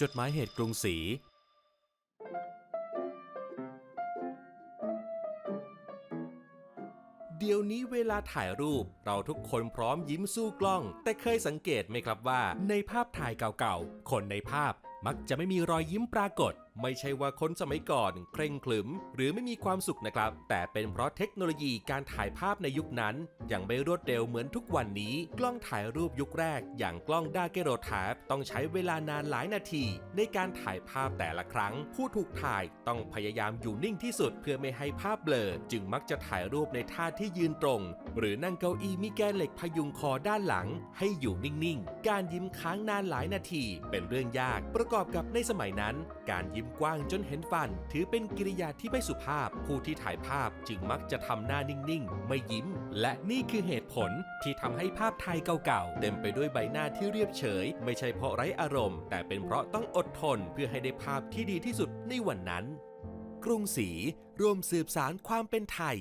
จดหมายเหตุกรุงศรี เดี๋ยวนี้เวลาถ่ายรูปเราทุกคนพร้อมยิ้มสู้กล้อง แต่เคยสังเกตไหมครับว่า ในภาพถ่ายเก่าๆ คนในภาพมักจะไม่มีรอยยิ้มปรากฏ ไม่ใช่ว่าคนสมัยก่อนเคร่งขรึม หรือไม่มีความสุขนะครับ แต่เป็นเพราะเทคโนโลยีการถ่ายภาพในยุคนั้น ยังไม่รวดเร็วเหมือนทุกวันนี้ กล้องถ่ายรูปยุคแรก อย่างกล้องดาเกโรแทบต้องใช้เวลานานหลายนาที ในการถ่ายภาพแต่ละครั้ง ผู้ถูกถ่ายต้องพยายามอยู่นิ่งที่สุดเพื่อไม่ให้ภาพเบลอ จึงมักจะถ่ายรูปในท่าที่ยืนตรง หรือนั่งเก้าอี้มีแกนเหล็กพยุงคอด้านหลัง ให้อยู่นิ่งๆ การยิ้มค้างนานหลายนาที เป็นเรื่องยากประกอบกับในสมัยนั้น การยิ้มกว้างจนเห็นฟัน ถือเป็นกิริยาที่ไม่สุภาพ ผู้ที่ถ่ายภาพจึงมักจะทำหน้านิ่งๆ ไม่ยิ้ม และนี่คือเหตุผลที่ทำให้ภาพไทยเก่าๆ เต็มไปด้วยใบหน้าที่เรียบเฉย ไม่ใช่เพราะไร้อารมณ์ แต่เป็นเพราะต้องอดทนเพื่อให้ได้ภาพที่ดีที่สุดในวันนั้น กรุงศรีรวมสืบสารความเป็นไทย